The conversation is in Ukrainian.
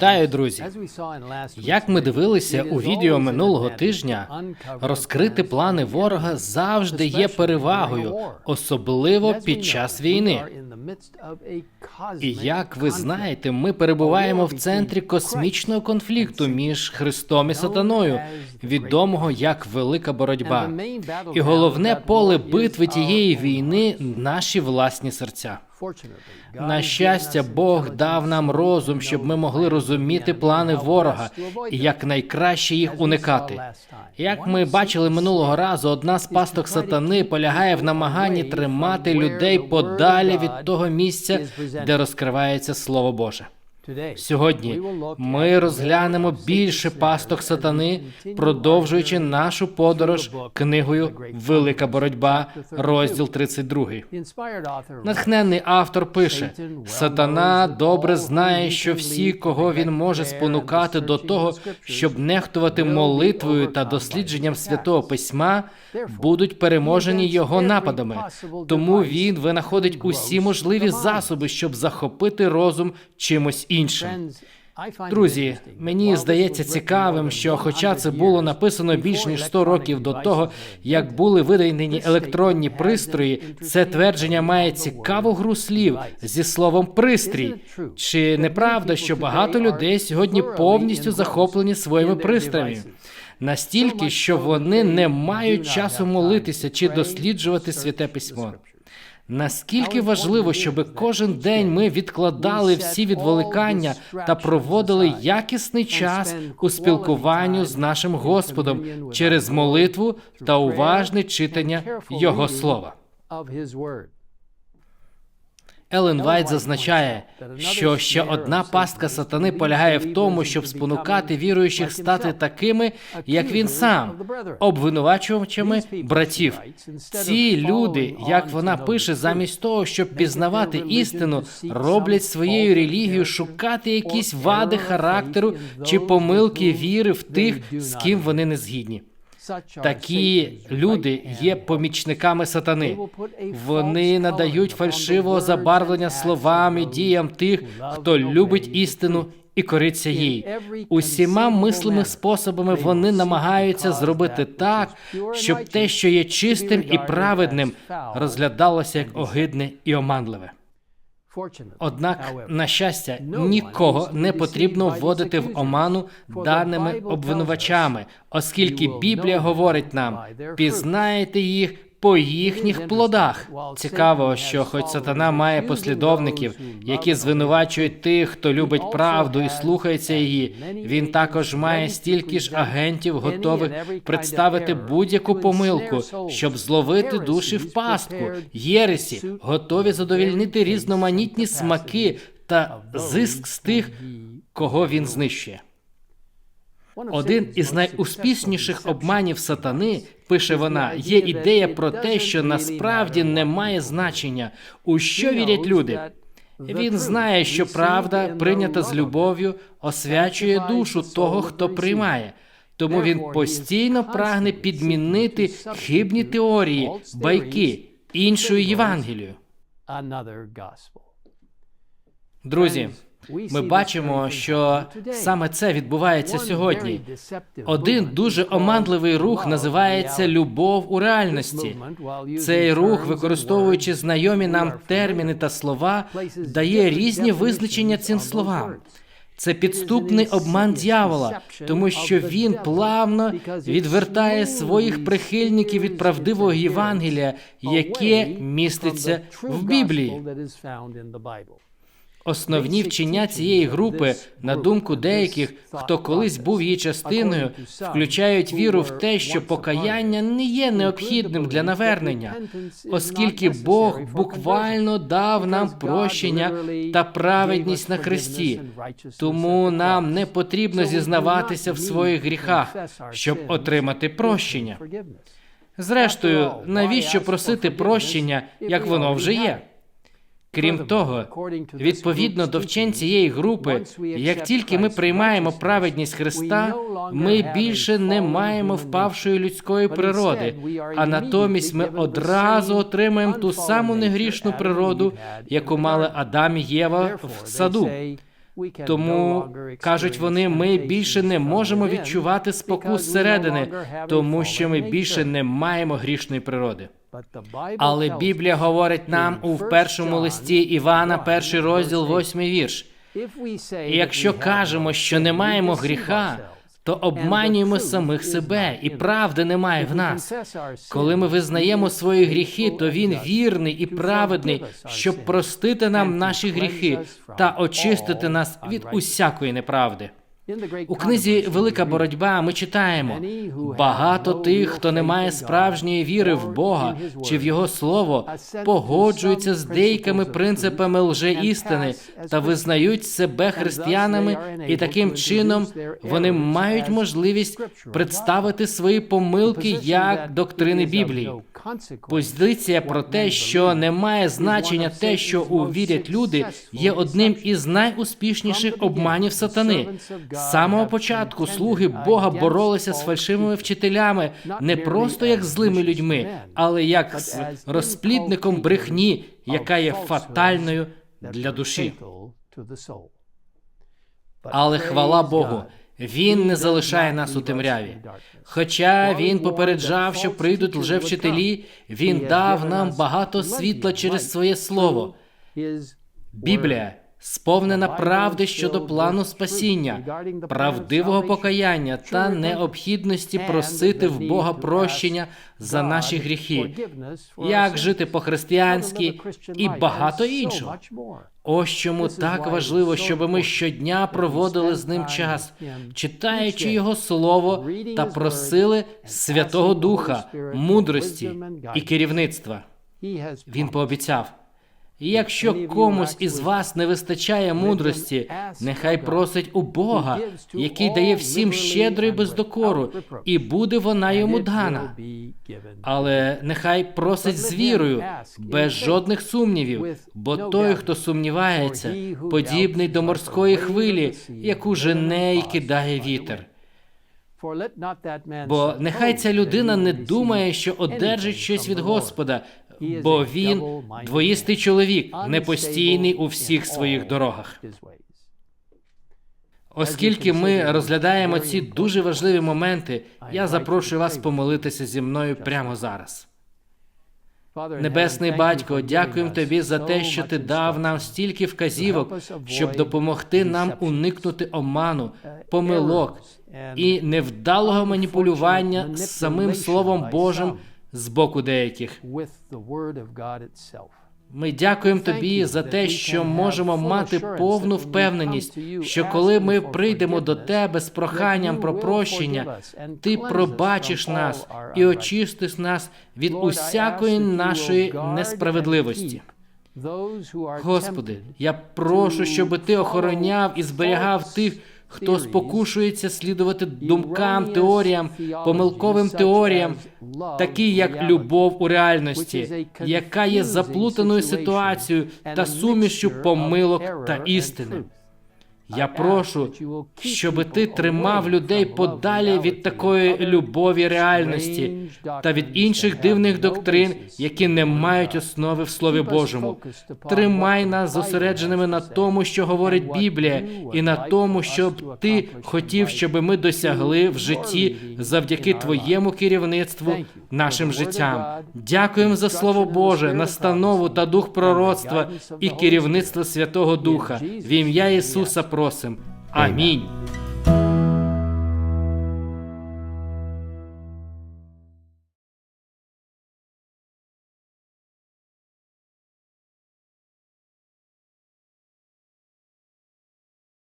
Вітаю, друзі! Як ми дивилися у відео минулого тижня, розкрити плани ворога завжди є перевагою, особливо під час війни. І як ви знаєте, ми перебуваємо в центрі космічного конфлікту між Христом і Сатаною, відомого як велика боротьба. І головне поле битви тієї війни наші власні серця. На щастя, Бог дав нам розум, щоб ми могли розуміти плани ворога і якнайкраще їх уникати. Як ми бачили минулого разу, одна з пасток сатани полягає в намаганні тримати людей подалі від того місця, де розкривається Слово Боже. Сьогодні ми розглянемо більше пасток сатани, продовжуючи нашу подорож книгою Велика боротьба, розділ 32. Натхненний автор пише: Сатана добре знає, що всі, кого він може спонукати до того, щоб нехтувати молитвою та дослідженням святого письма, будуть переможені його нападами. Тому він винаходить усі можливі засоби, щоб захопити розум чимось іншим. Друзі, мені здається цікавим, що, хоча це було написано більш ніж 100 років до того, як були видані електронні пристрої, це твердження має цікаву гру слів зі словом пристрій. Чи неправда, що багато людей сьогодні повністю захоплені своїми пристроями? Настільки, що вони не мають часу молитися чи досліджувати святе письмо. Наскільки важливо, щоб кожен день ми відкладали всі відволікання та проводили якісний час у спілкуванню з нашим Господом через молитву та уважне читання Його слова. Елен Вайт зазначає, що ще одна пастка сатани полягає в тому, щоб спонукати віруючих стати такими, як він сам, обвинувачувачами братів. Ці люди, як вона пише, замість того, щоб пізнавати істину, роблять своєю релігією шукати якісь вади характеру чи помилки віри в тих, з ким вони не згідні. Такі люди є помічниками сатани. Вони надають фальшивого забарвлення словам і діям тих, хто любить істину і кориться їй. Усіма мислими способами вони намагаються зробити так, щоб те, що є чистим і праведним, розглядалося як огидне і оманливе. Однак, на щастя, нікого не потрібно вводити в оману даними обвинувачами, оскільки Біблія говорить нам: пізнаєте їх по їхніх плодах. Цікаво, що хоч сатана має послідовників, які звинувачують тих, хто любить правду і слухається її, він також має стільки ж агентів, готових представити будь-яку помилку, щоб зловити душі в пастку, єресі, готові задовільнити різноманітні смаки та зиск з тих, кого він знищує. Один із найуспішніших обманів сатани, пише вона, є ідея про те, що насправді не має значення, у що вірять люди. Він знає, що правда, прийнята з любов'ю, освячує душу того, хто приймає. Тому він постійно прагне підмінити хибні теорії, байки іншою Євангелію. Друзі, ми бачимо, що саме це відбувається сьогодні. Один дуже оманливий рух називається любов у реальності. Цей рух, використовуючи знайомі нам терміни та слова, дає різні визначення цим словам. Це підступний обман дьявола, тому що він плавно відвертає своїх прихильників від правдивого Євангелія, яке міститься в Біблії. Основні вчення цієї групи, на думку деяких, хто колись був її частиною, включають віру в те, що покаяння не є необхідним для навернення, оскільки Бог буквально дав нам прощення та праведність на Христі. Тому нам не потрібно зізнаватися в своїх гріхах, щоб отримати прощення. Зрештою, навіщо просити прощення, як воно вже є? Крім того, відповідно до вчень цієї групи, як тільки ми приймаємо праведність Христа, ми більше не маємо впавшої людської природи, а натомість ми одразу отримаємо ту саму негрішну природу, яку мали Адам і Єва в саду. Тому кажуть вони, ми більше не можемо відчувати спокус зсередини, тому що ми більше не маємо грішної природи. Але Біблія говорить нам у першому листі Івана, перший розділ, восьмий вірш. І якщо кажемо, що не маємо гріха, то обманюємо самих себе, і правди немає в нас. Коли ми визнаємо свої гріхи, то він вірний і праведний, щоб простити нам наші гріхи та очистити нас від усякої неправди. У книзі Велика боротьба ми читаємо багато тих, хто не має справжньої віри в Бога чи в Його слово, погоджуються з деякими принципами лжеістини та визнають себе християнами, і таким чином вони мають можливість представити свої помилки як доктрини Біблії. Позиція про те, що не має значення те, що увірять люди, є одним із найуспішніших обманів сатани. З самого початку слуги Бога боролися з фальшивими вчителями не просто як злими людьми, але як з розплідником брехні, яка є фатальною для душі. Але хвала Богу, він не залишає нас у темряві. Хоча він попереджав, що прийдуть лжевчителі, він дав нам багато світла через своє слово. Біблія сповнена правди щодо плану спасіння, правдивого покаяння та необхідності просити в Бога прощення за наші гріхи, як жити по-християнськи і багато іншого. Ось чому так важливо, щоб ми щодня проводили з ним час, читаючи його слово та просили Святого Духа, мудрості і керівництва. Він пообіцяв. І якщо комусь із вас не вистачає мудрості, нехай просить у Бога, який дає всім щедро і без докору, і буде вона йому дана. Але нехай просить з вірою, без жодних сумнівів, бо той, хто сумнівається, подібний до морської хвилі, яку жене і кидає вітер. Бо нехай ця людина не думає, що одержить щось від Господа, бо він двоїстий чоловік, непостійний у всіх своїх дорогах. Оскільки ми розглядаємо ці дуже важливі моменти, я запрошую вас помолитися зі мною прямо зараз. Небесний батько, дякуємо тобі за те, що ти дав нам стільки вказівок, щоб допомогти нам уникнути оману, помилок і невдалого маніпулювання з самим Словом Божим з боку деяких. Ми дякуємо тобі за те, що можемо мати повну впевненість, що коли ми прийдемо до тебе з проханням про прощення, ти пробачиш нас і очистиш нас від усякої нашої несправедливості. Господи, я прошу, щоб ти охороняв і зберігав тих, хто спокушується слідувати думкам, теоріям, помилковим теоріям, такі як любов у реальності, яка є заплутаною ситуацією та сумішю помилок та істини. Я прошу, щоб ти тримав людей подалі від такої любові реальності та від інших дивних доктрин, які не мають основи в Слові Божому. Тримай нас зосередженими на тому, що говорить Біблія, і на тому, щоб ти хотів, щоб ми досягли в житті завдяки твоєму керівництву нашим життям. Дякуємо за Слово Боже, настанову та дух пророцтва і керівництво Святого Духа в ім'я Ісуса просим. Амінь.